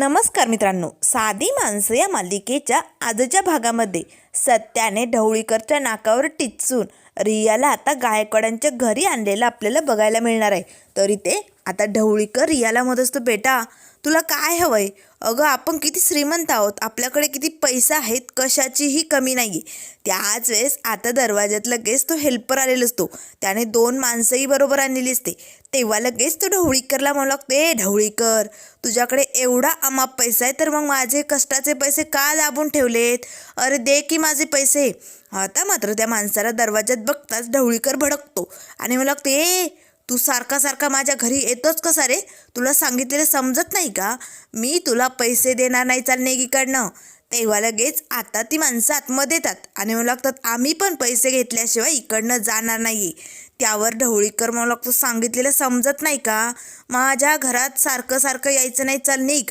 नमस्कार मित्रांनो. साधी माणसं या मालिकेच्या आजच्या भागामध्ये सत्याने ढवळीकरच्या नाकावर टिचून रियाला आता गायकवाडांच्या घरी आणलेलं आपल्याला बघायला मिळणार आहे. तरी ते आता ढवळीकर याला म्हणत असतो बेटा. तुला काय हवंय? अगं आपण किती श्रीमंत आहोत. आपल्याकडे किती पैसा आहेत कशाचीही कमी नाही आहे त्याच वेळेस आता दरवाज्यात लगेच तो हेल्पर आलेला असतो. त्याने दोन माणसंही बरोबर आणलेली असते. तेव्हा लगेच तो ढवळीकरला म्हणू लागतो ए ढवळीकर तुझ्याकडे एवढा अमाप पैसा आहे तर मग माझे कष्टाचे पैसे का दाबून ठेवलेत? अरे दे की माझे पैसे. आता मात्र त्या माणसाला दरवाज्यात बघताच ढवळीकर भडकतो. आणि मला लागते ए तू सारखा सारखा माझ्या घरी येतोच कसा रे? तुला सांगितलेलं समजत नाही का? मी तुला पैसे देणार नाही चालणे इकडनं तेव्हा लगेच आता ती माणसं आतमध्ये येतात आणि म्हणू लागतात आम्ही पण पैसे घेतल्याशिवाय इकडनं जाणार नाही. त्यावर ढवळीकर म्हणू लागतो सांगितलेलं समजत नाही का? माझ्या घरात सारखं सारखं यायचं नाही चल निघ.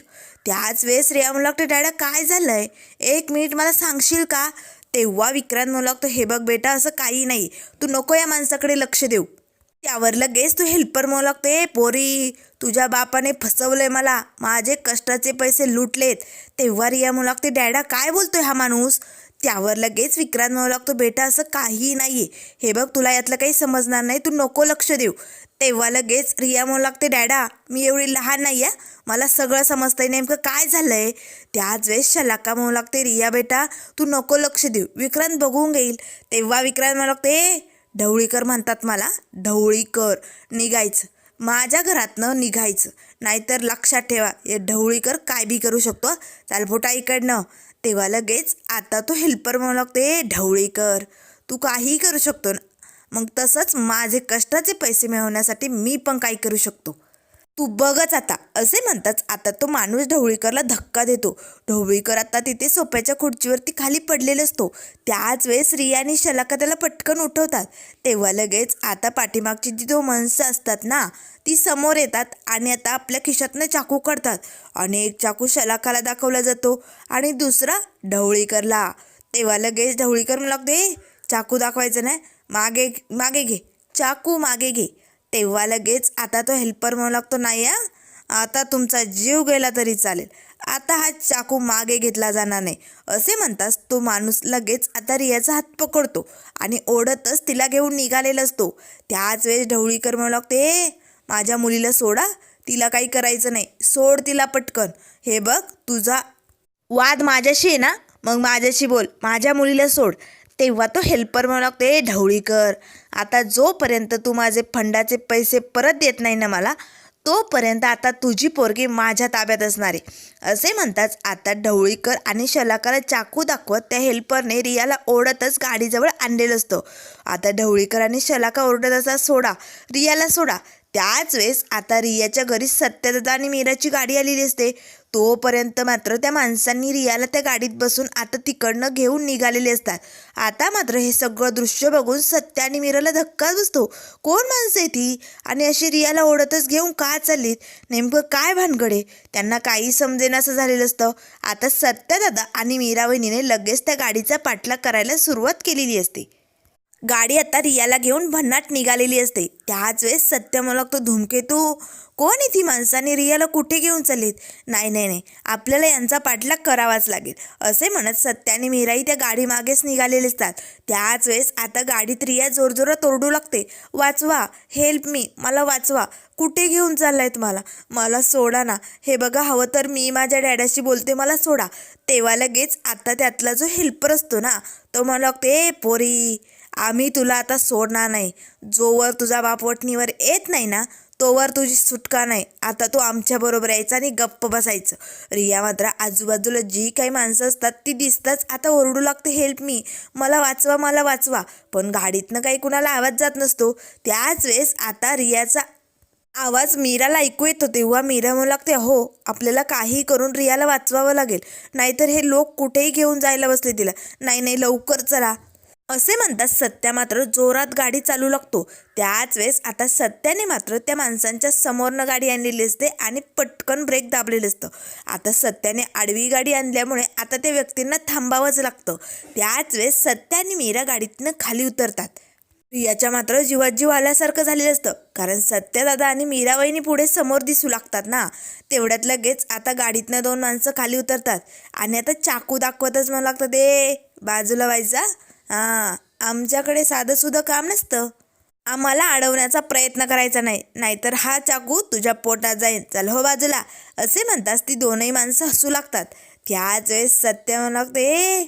त्याच वेळेस रिया म्हणू लागतो डॅडा काय झालंय? एक मिनिट मला सांगशील का? तेव्हा विक्रांत म्हणू लागतो हे बघ बेटा असं काही नाही. तू नको या माणसाकडे लक्ष देऊ. त्यावर लगेच तू हेल्पर म्हणू लागतो ए पोरी तुझ्या बापाने फसवलंय मला. माझे कष्टाचे पैसे लुटलेत. तेव्हा रिया म्हणू लागते डॅडा काय बोलतोय हा माणूस? त्यावर लगेच विक्रांत म्हणू लागतो बेटा असं काही नाही आहे हे बघ तुला यातलं काही समजणार नाही. तू नको लक्ष देऊ. तेव्हा लगेच रिया म्हणू लागते डॅडा मी एवढी लहान नाही आहे मला सगळं समजतंय. नेमकं काय झालंय? त्याच वेळेस शलाका म्हणू लागते रिया बेटा तू नको लक्ष देऊ. विक्रांत बघून घेईल. तेव्हा विक्रांत म्हणू लागते "ए, ढवळीकर म्हणतात मला ढवळीकर निघायचं. माझ्या घरातनं निघायचं. नाहीतर लक्षात ठेवा हे ढवळीकर काय बी करू शकतो. चालफोटा इकडनं. तेव्हा लगेच आता तो हेल्पर म्हणू लागतो हे ढवळीकर तू काहीही करू शकतो ना? मग तसंच माझे कष्टाचे पैसे मिळवण्यासाठी मी पण काही करू शकतो. तू बघच आता. असे म्हणताच आता तो माणूस ढवळीकरला धक्का देतो. ढवळीकर आता तिथे सोप्याच्या खुर्चीवरती खाली पडलेला असतो. त्याच वेळेस रिया आणि शलाका त्याला पटकन उठवतात. तेव्हा लगेच आता पाठीमागची जी दोन माणसं असतात ना ती समोर येतात आणि आता आपल्या खिशातनं चाकू काढतात. आणि एक चाकू शलाकाला दाखवला जातो आणि दुसरा ढवळीकरला. तेव्हा लगेच ढवळीकर म्हणू लागते "ए, चाकू दाखवायचं नाही. मागे मागे घे. चाकू मागे घे. तेव्हा लगेच आता तो हेल्पर म्हणू लागतो नाही हा आता तुमचा जीव गेला तरी चालेल. आता हा चाकू मागे घेतला जाणार नाही. असे म्हणताच तो माणूस लगेच आता रियाचा हात पकडतो आणि ओढतच तिला घेऊन निघालेला असतो. त्याच वेळेस ढवळीकर म्हणू लागते माझ्या मुलीला सोडा. तिला काही करायचं नाही. सोड तिला पटकन. हे बघ तुझा वाद माझ्याशी आहे ना? मग माझ्याशी बोल. माझ्या मुलीला सोड. तेव्हा तो हेल्पर म्हणू लागतो ए ढवळीकर आता जोपर्यंत तू माझे फंडाचे पैसे परत देत नाही ना मला तोपर्यंत आता तुझी पोरगी माझ्या ताब्यात असणार आहे. असे म्हणताच आता ढवळीकर आणि शलाकाला चाकू दाखवत त्या हेल्परने रियाला ओढतच गाडीजवळ आणलेलं असतं. आता ढवळीकर आणि शलाका ओरडत असा सोडा रियाला सोडा त्याच वेळेस आता रियाच्या घरी सत्यदादा आणि मीराची गाडी आलेली असते. तोपर्यंत मात्र त्या माणसांनी रियाला त्या गाडीत बसून आता तिकडनं घेऊन निघालेले असतात. आता मात्र हे सगळं दृश्य बघून सत्य आणि मीराला धक्काच बसतो. कोण माणसं आहे ती? आणि अशी रियाला ओढतच घेऊन का चाललीत? नेमकं काय भानगडे त्यांना काही समजेनासं झालेलं असतं. आता सत्यदादा आणि मीरा वहिनीने लगेच त्या गाडीचा पाठलाग करायला सुरुवात केलेली असते. गाडी आता रियाला घेऊन भन्नाट निघालेली असते. त्याच वेळेस सत्य मला लागतो धूमकेतू कोण ती माणसाने रियाला कुठे घेऊन चाललीत? नाही नाही नाही. आपल्याला यांचा पाठलाग करावाच लागेल. असे म्हणत सत्याने आणि मीराही त्या गाडीमागेच निघालेले असतात. त्याच वेळेस आता गाडीत रिया जोरजोरात ओरडू लागते. वाचवा हेल्प मी मला वाचवा. कुठे घेऊन चाललाय मला? मला सोडा ना. हे बघा हवं तर मी माझ्या डॅडाशी बोलते. मला सोडा. तेव्हा लगेच आता त्यातला जो हेल्पर असतो ना तो मला लागतो ए पोरी आम्ही तुला आता सोडणार नाही. जोवर तुझा बाप वटणीवर येत नाही ना तोवर तुझी सुटका नाही. आता तू आमच्याबरोबर यायचं आणि गप्प बसायचं. रिया मात्र आजूबाजूला जी काही माणसं असतात ती दिसताच आता ओरडू लागते हेल्प मी मला वाचवा मला वाचवा. पण गाडीतनं काही कुणाला आवाज जात नसतो. त्याच वेळेस आता रियाचा आवाज मीराला ऐकू येतो तेव्हा मीरा म्हणू लागते हो आपल्याला काही करून रियाला वाचवावं लागेल. नाहीतर हे लोक कुठेही घेऊन जायला बसले तिला. नाही नाही लवकर चला. असे म्हणतात सत्या मात्र जोरात गाडी चालू लागतो. त्याच वेळेस आता सत्याने मात्र त्या माणसांच्या समोरनं गाडी आणलेली असते आणि पटकन ब्रेक दाबलेलं असतं. आता सत्याने आडवी गाडी आणल्यामुळे आता त्या व्यक्तींना थांबावंच लागतं. त्याच वेळेस सत्या आणि मीरा गाडीतनं खाली उतरतात. प्रियाच्या मात्र जीवात जीव आल्यासारखं झालेलं असतं. कारण सत्यदादा आणि मीराबाईनी पुढे समोर दिसू लागतात ना. तेवढ्यात लगेच आता गाडीतनं दोन माणसं खाली उतरतात. आणि आता चाकू दाखवतच म्हणू लागतं ते बाजूला व्हायचा हां आमच्याकडे साधं काम नसतं. आम्हाला अडवण्याचा प्रयत्न करायचा नाही. नाहीतर हा चाकू तुझ्या पोटात जाईल चल हो बाजूला. असे म्हणतास ती दोनही माणसं हसू लागतात. त्याच वेळेस सत्य म्हणू लागते ए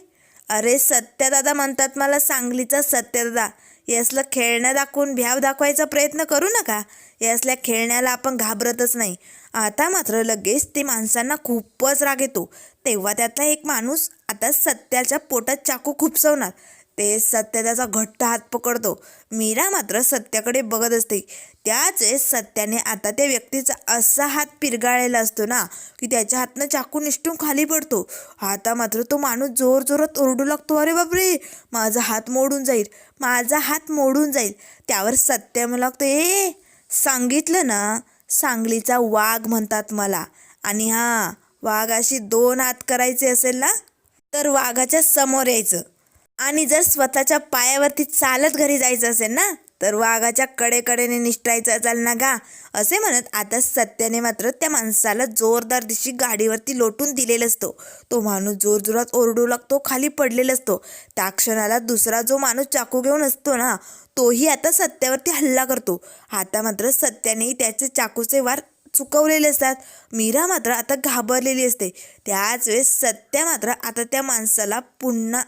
अरे सत्यदादा म्हणतात मला सांगलीचा सत्यदादा. यासलं खेळणं दाखवून भ्याव दाखवायचा प्रयत्न करू नका. यासल्या खेळण्याला आपण घाबरतच नाही. आता मात्र लगेच ते माणसांना खूपच राग येतो. तेव्हा त्यातला एक माणूस आता सत्याच्या पोटात चाकू खुपसवणार. ते सत्य त्याचा घट्ट हात पकडतो. मीरा मात्र सत्याकडे बघत असते. त्याच वेळेस सत्याने आता त्या व्यक्तीचा असा हात पिरगाळलेला असतो ना की त्याच्या हातनं चाकू निष्ठून खाली पडतो. आता मात्र तो माणूस जोर जोरात ओरडू लागतो. अरे बापरे! माझा हात मोडून जाईल. माझा हात मोडून जाईल. त्यावर सत्य म्हणू लागतो ए सांगितलं ना? सांगलीचा वाघ म्हणतात मला. आणि हां वाघाशी दोन हात करायचे असेल ना तर वाघाच्या समोर यायचं. आणि जर स्वतःच्या पायावरती चालत घरी जायचं असेल ना तर वाघाच्या कडेकडेने निष्ठायचं चाल ना गा असे म्हणत आता सत्याने मात्र त्या माणसाला जोरदार दिशी गाडीवरती लोटून दिलेला असतो. तो माणूस जोरजोरात ओरडू लागतो खाली पडलेला असतो. त्या क्षणाला दुसरा जो माणूस चाकू घेऊन असतो ना तोही आता सत्यावरती हल्ला करतो. आता मात्र सत्याने त्याचे चाकूचे वार चुकवलेले असतात. मीरा मात्र आता घाबरलेली असते. त्याच वेळेस सत्या मात्र आता त्या माणसाला पुन्हा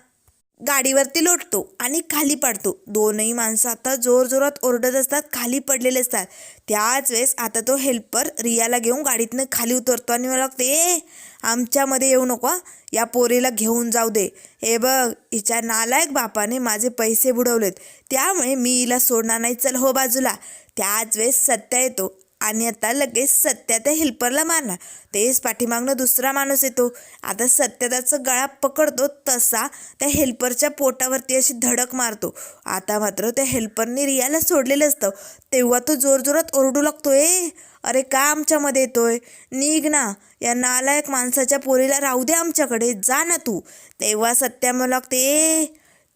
गाडीवरती लोटतो आणि खाली पाडतो. दोनही माणसं आता जोरजोरात ओरडत असतात खाली पडलेले असतात. त्याच वेळेस आता तो हेल्पर रियाला घेऊन गाडीतनं खाली उतरतो आणि मला लागते ए आमच्यामध्ये येऊ नको या पोरीला घेऊन जाऊ दे. हे बघ हिच्या नालायक बापाने माझे पैसे बुडवलेत. त्यामुळे मी हिला सोडणार नाही. चल हो बाजूला. त्याच वेळेस सत्या येतो आणि आता लगेच सत्या त्या हेल्परला मारणार. तेच पाठीमागनं दुसरा माणूस येतो. आता सत्यदाचं गळा पकडतो तसा त्या हेल्परच्या पोटावरती अशी धडक मारतो. आता मात्र त्या हेल्परने रियाला सोडलेलं असतं. तेव्हा तो जोरजोरात ओरडू लागतो ए अरे का आमच्यामध्ये येतोय? निघ ना. या नालायक माणसाच्या पोरीला राहू दे आमच्याकडे. जा ना तू. तेव्हा सत्या मला लागते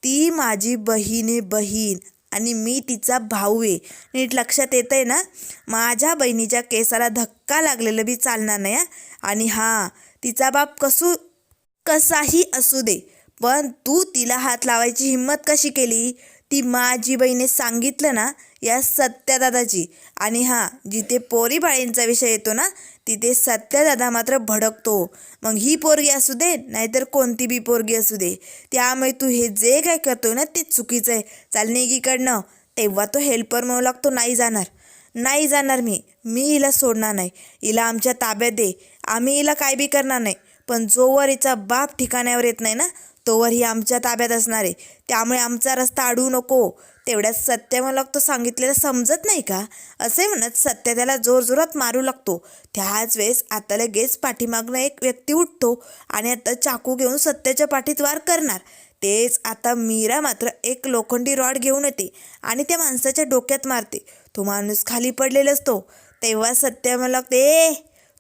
ती माझी बहीण आहे बहीण. आणि मी तिचा भाऊ आहे. नीट लक्षात येतं आहे ना? माझ्या बहिणीच्या केसाला धक्का लागलेलं बी चालणार नाही आणि हां तिचा बाप कसू कसाही असू दे पण तू तिला हात लावायची हिंमत कशी केली? ती माझी बहिणी सांगितलं ना या सत्यादादाची. आणि हां जिथे पोरी बाळींचा विषय येतो ना तिथे सत्यादादा मात्र भडकतो. मग ही पोरगी असू दे नाहीतर कोणती बी पोरगी असू दे. त्यामुळे तू हे जे काय करतोय ना ते चुकीचं आहे. चाल निघीकडनं तेव्हा तो हेल्पर म्हणू लागतो नाही जाणार. नाही जाणार मी. मी हिला सोडणार नाही. हिला आमच्या ताब्यात दे. आम्ही हिला काय बी करणार नाही. पण जोवर हिचा बाप ठिकाण्यावर येत नाही ना तोवर ही आमच्या ताब्यात असणार आहे. त्यामुळे आमचा रस्ता अडवू नको. तेवढ्यात सत्य मला तो सांगितलेलं समजत नाही का? असे म्हणत सत्य त्याला जोरजोरात मारू लागतो. त्याच वेळेस आता लगेच पाठीमागनं एक व्यक्ती उठतो आणि आता चाकू घेऊन सत्याच्या पाठीत वार करणार. तेच आता मीरा मात्र एक लोखंडी रॉड घेऊन येते आणि त्या माणसाच्या डोक्यात मारते. तो माणूस खाली पडलेला असतो. तेव्हा सत्य मला लागते ए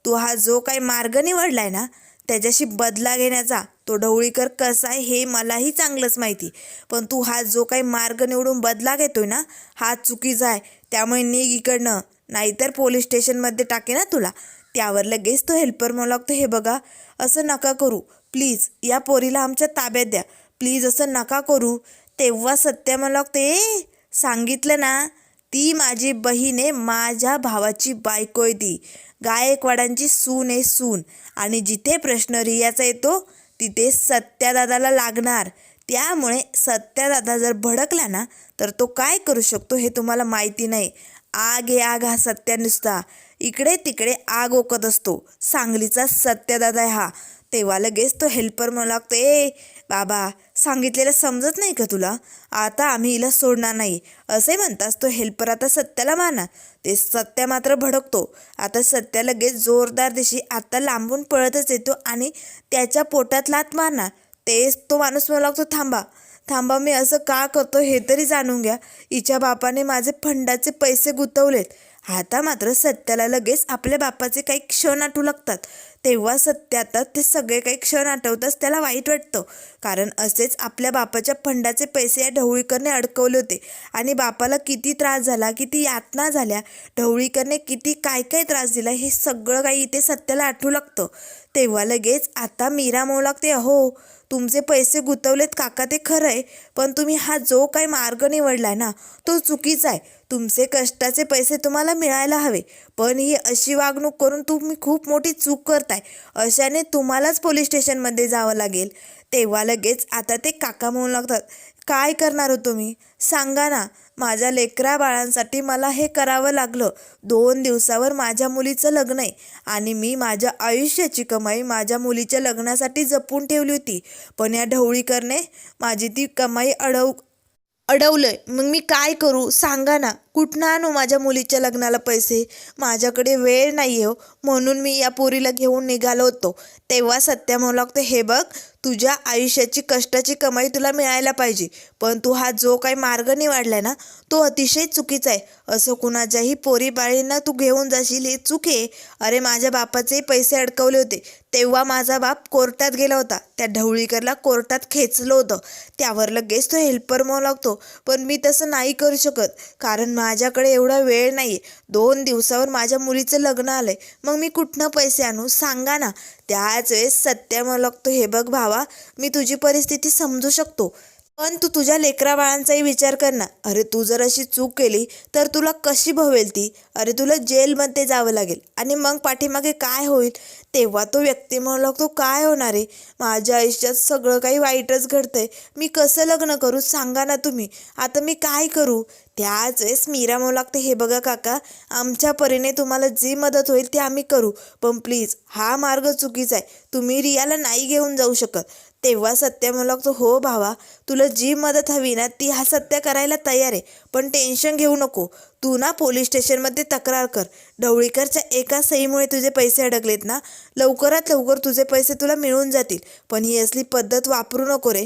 तू हा जो काही मार्ग निवडलाय ना त्याच्याशी बदला घेण्याचा तो ढवळीकर कसा आहे हे मलाही चांगलंच माहिती. पण तू हा जो काही मार्ग निवडून बदला घेतोय ना हा चुकीचा आहे. त्यामुळे निघ इकडनं. नाहीतर पोलीस स्टेशनमध्ये टाके ना तुला. त्यावर लगेच तो हेल्पर म्हणू लागतो हे बघा असं नका करू. प्लीज या पोरीला आमच्या ताब्यात द्या. प्लीज असं नका करू. तेव्हा सत्य म्हणू लागतो ए सांगितलं ना ती माझी बहीण आहे माझ्या भावाची बायको आहे ती. गायकवाडांची सून आहे सून. आणि जिथे प्रश्न रियाचा येतो तिथे सत्यादादाला लागणार. त्यामुळे सत्यादादा जर भडकला ना तर तो काय करू शकतो हे तुम्हाला माहिती नाही. आग हे आग हा सत्या नुसता. इकडे तिकडे आग ओकत असतो. सांगलीचा सत्यदादा आहे हा. तेव्हा लगेच तो हेल्पर म्हणू लागतो ए बाबा सांगितलेलं समजत नाही का तुला? आता आम्ही हिला सोडणार नाही. असे म्हणताच तो हेल्पर आता सत्याला मारणार. ते सत्या मात्र भडकतो. आता सत्या लगेच जोरदार दिशी आता लांबून पळतच येतो आणि त्याच्या पोटात लात मारणार. तेच तो माणूस म्हणू लागतो थांबा थांबा मी असं का करतो हे तरी जाणून घ्या. हिच्या बापाने माझे फंडाचे पैसे गुंतवलेत. आता मात्र सत्याला लगेच आपल्या बापाचे काही क्षण आठवू लागतात. तेव्हा सत्य ते सगळे काही क्षण आठवताच त्याला वाईट वाटतं. कारण असेच आपल्या बापाच्या फंडाचे पैसे या ढवळीकरने अडकवले होते. आणि बापाला किती त्रास झाला किती यातना झाल्या ढवळीकरने किती काय काय त्रास दिला हे सगळं काही इथे सत्याला आठवू लागतं. तेव्हा लगेच आता मीरा म्हणू लागते अहो तुमचे पैसे गुंतवलेत काका ते खरं आहे पण तुम्ही हा जो काही मार्ग निवडलाय ना तो चुकीचा आहे. तुमचे कष्टाचे पैसे तुम्हाला मिळायला हवे पण ही अशी वागणूक करून तुम्ही खूप मोठी चूक करताय. अशाने तुम्हालाच पोलीस स्टेशनमध्ये जावं लागेल. तेव्हा लगेच आता ते काका म्हणू लागतात काय करणार हो तुम्ही? सांगा ना. माझ्या लेकरा बाळांसाठी मला हे करावं लागलं. दोन दिवसावर माझ्या मुलीचं लग्न आहे आणि मी माझ्या आयुष्याची कमाई माझ्या मुलीच्या लग्नासाठी जपून ठेवली होती. पण या ढवळीकरने माझी ती कमाई अडव अडवलं मग मी काय करू? सांगा ना. कुठनं आणू माझ्या मुलीच्या लग्नाला पैसे? माझ्याकडे वेळ नाही आहे हो. म्हणून मी या पोरीला घेऊन निघालो होतो. तेव्हा सत्या म्हणू लागतो हे बघ तुझ्या आयुष्याची कष्टाची कमाई तुला मिळायला पाहिजे. पण तू हा जो काही मार्ग निवडलाय ना तो अतिशय चुकीचा आहे. असं कुणाच्याही पोरी बाळींना तू घेऊन जाशील हे चूक आहे. अरे माझ्या बापाचे पैसे अडकवले होते. तेव्हा माझा बाप कोर्टात गेला होता. त्या ढवळीकरला कोर्टात खेचलं होतं. त्यावर लगेच तो हेल्पर म्हणू लागतो. पण मी तसं नाही करू शकत. कारण माझ्याकडे एवढा वेळ नाही आहे दोन दिवसावर माझ्या मुलीचं लग्न आलं आहे मग मी कुठनं पैसे आणू? सांगा ना. त्याच वेळेस सत्य म्हणू लागतो हे बघ भावा मी तुझी परिस्थिती समजू शकतो. पण तू तुझ्या लेकरा बाळांचाही विचार कर ना. अरे तू जर अशी चूक केली तर तुला कशी भवेल ती? अरे तुला जेलमध्ये जावं लागेल. आणि मग पाठीमागे काय होईल? तेव्हा तो व्यक्ती म्हणू लागतो काय होणार आहे? माझ्या आयुष्यात सगळं काही वाईटच घडतंय. मी कसं लग्न करू? सांगा ना तुम्ही. आता मी काय करू? त्याच वेळेस मीरा म्हणू लागते हे बघा काका आमच्या परीने तुम्हाला जी मदत होईल ती आम्ही करू. पण प्लीज हा मार्ग चुकीचा आहे. तुम्ही रियाला नाही घेऊन जाऊ शकत. तेव्हा सत्य म्हणू हो भावा तुला जी मदत हवी ना ती हा सत्य करायला तयार आहे. पण टेन्शन घेऊ नको. तू ना पोलीस स्टेशनमध्ये तक्रार कर. ढवळीकरच्या एका सहीमुळे तुझे पैसे अडकलेत ना लवकरात लवकर तुझे पैसे तुला मिळून जातील. पण ही असली पद्धत वापरू नको रे.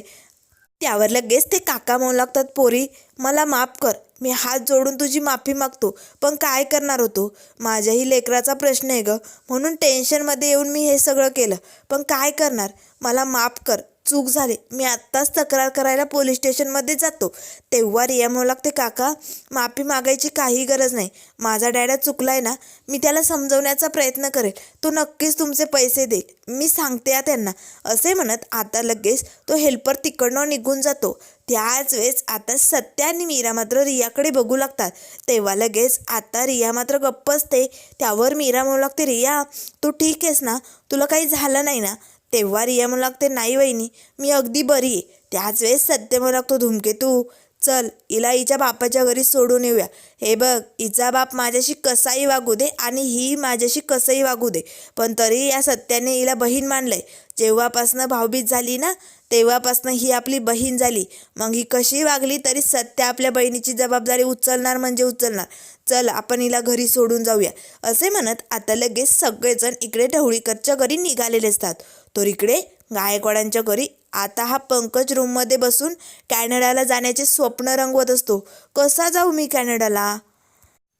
त्यावर लगेच ते काका म्हणू लागतात पोरी मला माफ कर. मी हात जोडून तुझी माफी मागतो पण काय करणार होतो? माझ्याही लेकराचा प्रश्न आहे ग. म्हणून टेन्शनमध्ये येऊन मी हे सगळं केलं. पण काय करणार? मला माफ कर. चूक झाली. मी आत्ताच तक्रार करायला पोलीस स्टेशनमध्ये जातो. तेव्हा रिया म्हणू लागते काका माफी मागायची काही गरज नाही. माझा डॅडा चुकलाय ना मी त्याला समजवण्याचा प्रयत्न करेल. तो नक्कीच तुमचे पैसे देईल. मी सांगते या त्यांना. असे म्हणत आता लगेच तो हेल्पर तिकडनं निघून जातो. त्याच वेळेस आता सत्या आणि मीरा मात्र रियाकडे बघू लागतात. तेव्हा लगेच आता रिया मात्र गप्प असते. त्यावर मीरा म्हणू लागते रिया तू ठीक आहेस ना? तुला काही झालं नाही ना? तेव्हा रिया म्हणू लागते नाही वहिनी मी अगदी बरी आहे. त्याच वेळेस सत्य म्हणू लागतो धुमकेतू चल हिला हिच्या बापाच्या घरी सोडून येऊया. हे बघ हिचा बाप माझ्याशी कसाही वागू दे आणि ही माझ्याशी कसंही वागू दे. पण तरी या सत्याने हिला बहीण मानलंय. जेव्हापासनं भावबीज झाली ना तेव्हापासनं ही आपली बहीण झाली. मग ही कशी वागली तरी सत्य आपल्या बहिणीची जबाबदारी उचलणार म्हणजे उचलणार. चल आपण हिला घरी सोडून जाऊया. असे म्हणत आता लगेच सगळेजण इकडे ढवळीकरच्या घरी निघालेले असतात. तर इकडे गायकवाडांच्या घरी आता हा पंकज रूममध्ये बसून कॅनडाला जाण्याचे स्वप्न रंगवत असतो. कसा जाऊ मी कॅनडाला?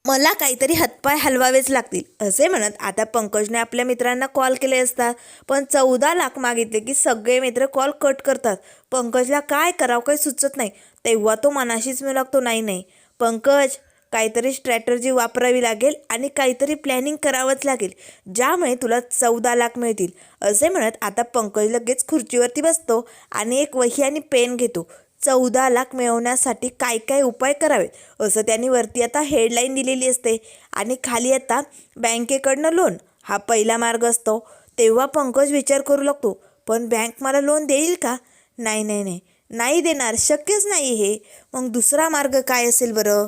मला काहीतरी हातपाय हलवावेच लागतील असे म्हणत आता पंकजने आपल्या मित्रांना कॉल केले असतात पण चौदा लाख मागितले की सगळे मित्र कॉल कट करतात. पंकजला काय करावं काही सुचत नाही. तेव्हा तो मनाशीच मिळू लागतो नाही नाही. पंकज काहीतरी स्ट्रॅटर्जी वापरावी लागेल आणि काहीतरी प्लॅनिंग करावंच लागेल. ज्यामुळे तुला चौदा लाख मिळतील. असे म्हणत आता पंकज लगेच खुर्चीवरती बसतो आणि एक वही आणि पेन घेतो. चौदा लाख मिळवण्यासाठी काय काय उपाय करावेत? असं त्यांनी वरती आता हेडलाईन दिलेली असते. आणि खाली आता बँकेकडनं लोन हा पहिला मार्ग असतो. तेव्हा पंकज विचार करू लागतो पण बँक मला लोन देईल का? नाही नाही नाही. नाही देणार. शक्यच नाही हे. मग दुसरा मार्ग काय असेल बरं?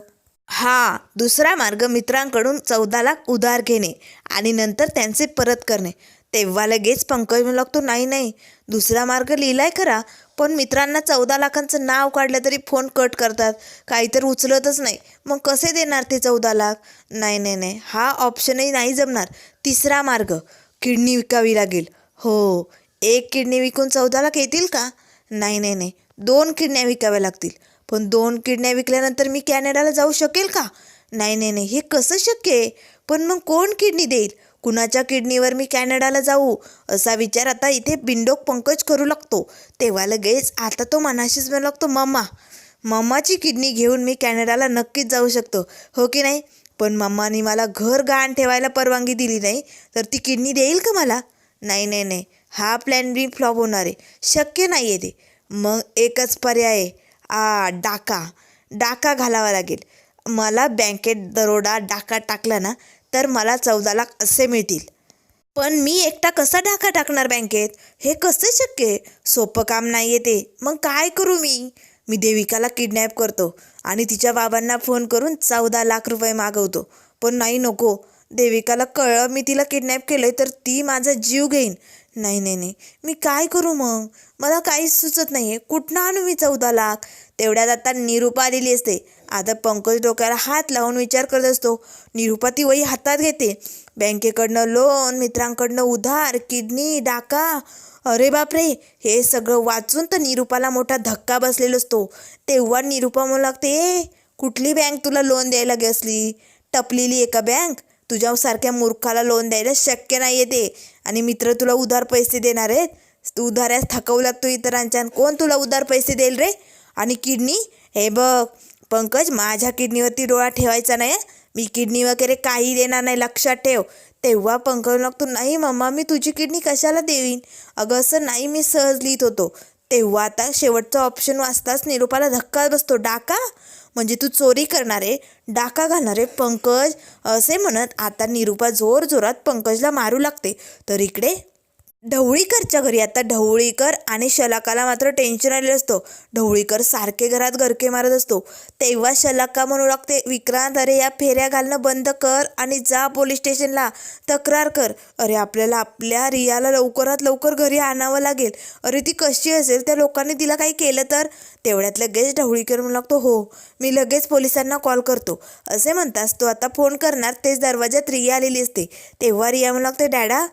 हा दुसरा मार्ग मित्रांकडून चौदा लाख उधार घेणे आणि नंतर त्यांचे परत करणे. तेव्हा लगेच पंकज म्हणू लागतो नाही नाही दुसरा मार्ग लिहिलाय खरा पण मित्रांना चौदा लाखांचं नाव काढलं तरी फोन कट करतात. काहीतरी उचलतच नाही. मग कसे देणार ते चौदा लाख? नाही नाही नाही हा ऑप्शनही नाही जमणार. तिसरा मार्ग किडनी विकावी लागेल. हो एक किडनी विकून चौदा लाख येतील का? नाही नाही नाही दोन किडन्या विकाव्या लागतील. पण दोन किडण्या विकल्यानंतर मी कॅनडाला जाऊ शकेल का? नाही नाही नाही हे कसं शक्य आहे? पण मग कोण किडनी देईल? कुणाच्या किडनीवर मी कॅनडाला जाऊ? असा विचार आता इथे बिंडोक पंकज करू लागतो. तेव्हा लगेच आता तो मनाशीच म्हणू लागतो मम्मा मम्माची किडनी घेऊन मी कॅनडाला नक्कीच जाऊ शकतो. हो की नाही? पण मम्माने मला घर गहाण ठेवायला परवानगी दिली नाही तर ती किडनी देईल का मला? नाही नाही नाही हा प्लॅन बी फ्लॉप होणार आहे. शक्य नाही आहे ते. मग एकच पर्याय आहे. आ डाका. डाका घालावा लागेल. मला बँकेत दरोडा डाका टाकला ना तर मला चौदा लाख असे मिळतील. पण मी एकटा कसा डाका टाकणार बँकेत? हे कसं शक्य आहे? सोपं काम नाही आहे ते. मग काय करू मी? मी देविकाला किडनॅप करतो आणि तिच्या बाबांना फोन करून चौदा लाख रुपये मागवतो. पण नाही नको. देविकाला कळलं मी तिला किडनॅप केलं तर ती माझा जीव घेईन. नाही नाही नाही. मी काय करू मग? मला काहीच सुचत नाही आहे कुठनं आणू मी चौदा लाख? तेवढ्यात आता निरूपा आलेली असते. आता पंकज डोक्याला हात लावून विचार करत असतो. निरूपा ती वही हातात घेते. बँकेकडनं लोन मित्रांकडनं उधार किडनी डाका. अरे बापरे हे सगळं वाचून तर निरूपाला मोठा धक्का बसलेला असतो. तेव्हा निरूपा म्हणू लागते "ए, कुठली बँक तुला लोन द्यायला असली टपलेली एका बँक तुझ्यासारख्या मूर्खाला लोन द्यायला शक्य नाही येते आणि मित्र तुला उधार पैसे देणार आहेत? तू उधाऱ्यास थकवलात तू इतरांच्या. कोण तुला उधार पैसे देईल रे? आणि किडनी हे बघ पंकज माझ्या किडनीवरती डोळा ठेवायचा नाही मी किडनी वगैरे काही देणार नाही लक्षात ठेव. तेव्हा पंकज लागतो नाही मम्मा मी तुझी किडनी कशाला देईन? अगं असं नाही मी सहज लिहित होतो. तेव्हा आता शेवटचा ऑप्शन वाचताच निरूपाला धक्का बसतो. डाका? म्हणजे तू चोरी करणारे? डाका घालणारे पंकज? असे म्हणत आता निरूपा जोर जोरात पंकजला मारू लागते. तर इकडे ढवळीकरच्या घरी. आता ढवळीकर आणि शलाकाला मात्र टेन्शन आलेलं असतं. ढवळीकर सारखे घरात गरके मारत असतो. तेव्हा शलाका म्हणू लागते विक्रांत अरे या फेऱ्या घालणं बंद कर आणि जा पोलीस स्टेशनला तक्रार कर. अरे आपल्याला आपल्या रियाला लवकरात लवकर घरी आणावं लागेल. अरे ती कशी असेल? त्या लोकांनी तिला काही केलं तर? तेवढ्यात लगेच ढवळीकर म्हणू लागतो हो मी लगेच पोलिसांना कॉल करतो. असे म्हणताच तो आता फोन करणार तेच दरवाजात रिया आलेली असते. तेव्हा रिया म्हणू लागते डॅडा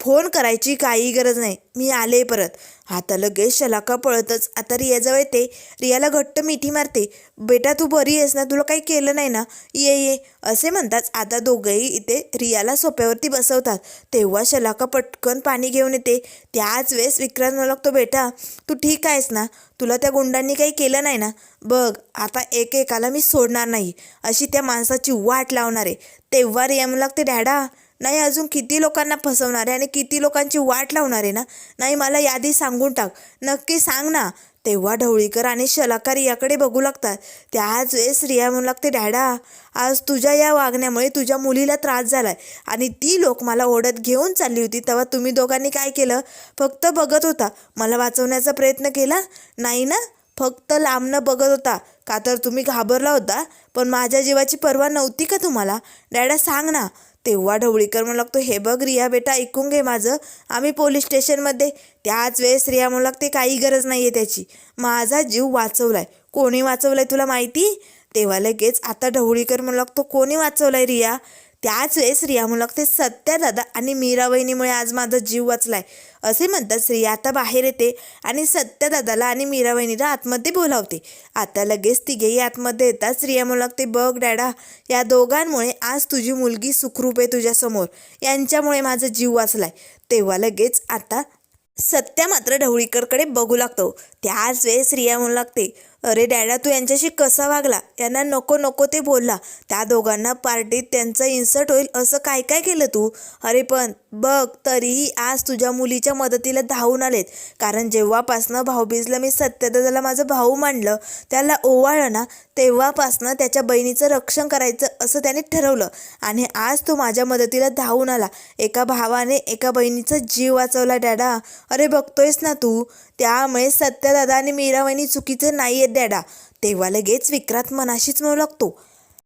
फोन करायची काही गरज नाही. मी आले परत. आता लगेच शलाका पळतच. आता रियाजवळ येते. रियाला घट्ट मिठी मारते. बेटा तू बरी आहेस ना? तुला काही केलं नाही ना? ये ये. असे म्हणताच आता दोघंही इथे रियाला सोप्यावरती बसवतात. तेव्हा शलाका पटकन पाणी घेऊन येते. त्याच वेळेस विक्रांत म्हणू लागतो बेटा तू ठीक आहेस ना? तुला त्या गुंडांनी काही केलं नाही ना? बघ आता एकेकाला मी सोडणार नाही. अशी त्या माणसाची वाट लावणार. आहे तेव्हा रिया म्हणू लागते डॅडा नाही अजून किती लोकांना फसवणार आहे आणि किती लोकांची वाट लावणार आहे ना? नाही मला यादी सांगून टाक. नक्की सांग ना. तेव्हा ढवळीकर आणि शलाकार याकडे बघू लागतात. त्याच वेळेस रिया म्हणू लागते डॅडा आज तुझ्या या वागण्यामुळे तुझ्या मुलीला त्रास झालाय आणि ती लोक मला ओढत घेऊन चालली होती. तेव्हा तुम्ही दोघांनी काय केलं? फक्त बघत होता. मला वाचवण्याचा प्रयत्न केला? नाही ना? फक्त लांबनं बघत होता. का तर तुम्ही घाबरला होता. पण माझ्या जीवाची पर्वा नव्हती का तुम्हाला? डॅडा सांग ना. तेव्हा ढवळीकर म्हणू लागतो हे बघ रिया बेटा ऐकून घे माझं. आम्ही पोलीस स्टेशनमध्ये. त्याच वेळेस रिया म्हणू लागते काही गरज नाही आहे त्याची. माझा जीव वाचवलाय. कोणी वाचवलाय तुला माहिती? तेव्हा लगेच आता ढवळीकर म्हणू लागतो कोणी वाचवलाय रिया? त्याच वेळेस रिया म्हणू सत्या दादा आणि मीरा वहिनीमुळे आज माझा जीव वाचलाय. असे म्हणतात श्रिया आता बाहेर येते आणि सत्या दादाला आणि मीरा वहिनीला आतमध्ये बोलावते. आता लगेच तिघेही आतमध्ये येतात. स्त्रिया म्हणू लागते बघ डॅडा या दोघांमुळे आज तुझी मुलगी सुखरूप आहे तुझ्यासमोर यांच्यामुळे माझा जीव वाचलाय. तेव्हा लगेच आता सत्या मात्र ढवळीकरकडे बघू लागतो. त्याच वेळेस रिया म्हणू लागते अरे डॅडा तू यांच्याशी कसा वागला? यांना नको नको ते बोलला. त्या दोघांना पार्टीत त्यांचं इन्सर्ट होईल असं काय काय केलं तू? अरे पण बघ तरीही आज तुझ्या मुलीच्या मदतीला धावून आलेत. कारण जेव्हापासनं भाऊबीजला मी सत्यदादाला माझं भाऊ मांडलं त्याला ओवाळलं ना तेव्हापासनं त्याच्या बहिणीचं रक्षण करायचं असं त्याने ठरवलं. आणि आज तू माझ्या मदतीला धावून आला. एका भावाने एका बहिणीचा जीव वाचवला डॅडा. अरे बघतोयस ना तू? त्यामुळे सत्यदादा आणि मीरावणी चुकीचे नाही आहेत डॅडा. तेव्हा लगेच विक्रांत मनाशीच म्हणू लागतो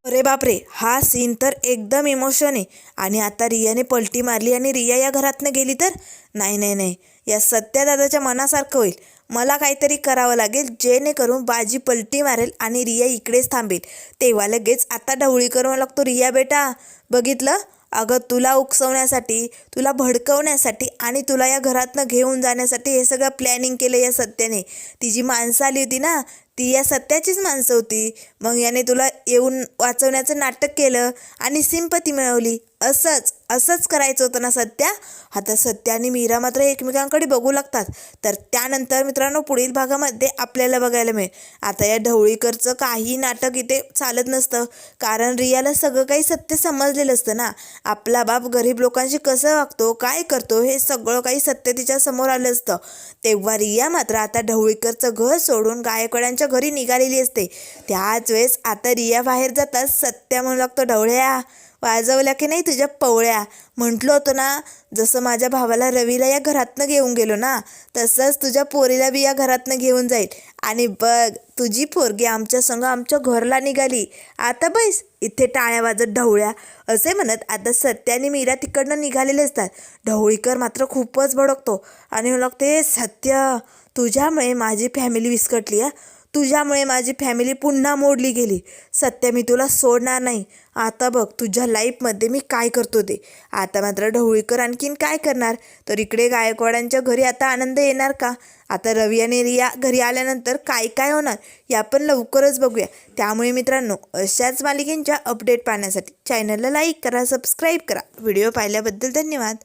अरे बापरे हा सीन तर एकदम इमोशन आहे. आणि आता रियाने पलटी मारली आणि रिया या घरातनं गेली तर? नाही नाही नाही. या सत्यादादाच्या मनासारखं होईल. मला काहीतरी करावं लागेल जेणेकरून बाजी पलटी मारेल आणि रिया इकडेच थांबेल. तेव्हा लगेच आता ढवळी करून लागतो रिया बेटा बघितलं? अगं तुला उकसवण्यासाठी तुला भडकवण्यासाठी आणि तुला या घरातनं घेऊन जाण्यासाठी हे सगळं प्लॅनिंग केलं या सत्याने. ती जी माणसं आली होती ना ती या सत्याचीच माणसं होती. मग याने तुला येऊन वाचवण्याचं नाटक केलं आणि सिंपती मिळवली. असंच असंच करायचं होतं ना सत्या? आता सत्या आणि मीरा मात्र एकमेकांकडे बघू लागतात. तर त्यानंतर मित्रांनो पुढील भागामध्ये आपल्याला बघायला मिळेल. आता या ढवळीकरचं काही नाटक इथे चालत नसतं. कारण रियाला सगळं काही सत्य समजलेलं असतं ना. आपला बाप गरीब लोकांशी कसं वागतो काय करतो हे सगळं काही सत्य तिच्या समोर आलं असतं. तेव्हा रिया मात्र आता ढवळीकरचं घर सोडून त्याच्या घरी निघालेली असते. त्याच वेळेस आता रिया बाहेर जाताच सत्या म्हणू लागतो ढवळ्या वाजवल्या की नाही तुझ्या पवळ्या? म्हटलं होतं ना जसं माझ्या भावाला रवीला या घरातनं घेऊन गेलो ना तसंच तुझ्या पोरीला बी या घरातनं घेऊन जाईल. आणि बघ तुझी पोरगी आमच्या संग आमच्या घरला निघाली. आता बैस इथे टाळ्या वाजत ढवळ्या. असे म्हणत आता सत्या आणि मीरा तिकडनं निघालेले असतात. ढवळीकर मात्र खूपच भडकतो. आणि म्हणू लागते सत्य तुझ्यामुळे माझी फॅमिली विस्कटली आहे तुझ्यामुळे माझी फॅमिली पुन्हा मोडली गेली. सत्य मी तुला सोडणार नाही. आता बघ तुझ्या लाईफमध्ये मी काय करतो ते. आता मात्र ढवळीकर आणखीन काय करणार? तर इकडे गायकवाडांच्या घरी आता आनंद येणार का? आता रवी आणि रिया घरी आल्यानंतर काय काय होणार? हे आपण लवकरच बघूया. त्यामुळे मित्रांनो अशाच मालिकेंच्या अपडेट पाहण्यासाठी चॅनलला लाईक करा सबस्क्राईब करा. व्हिडिओ पाहिल्याबद्दल धन्यवाद.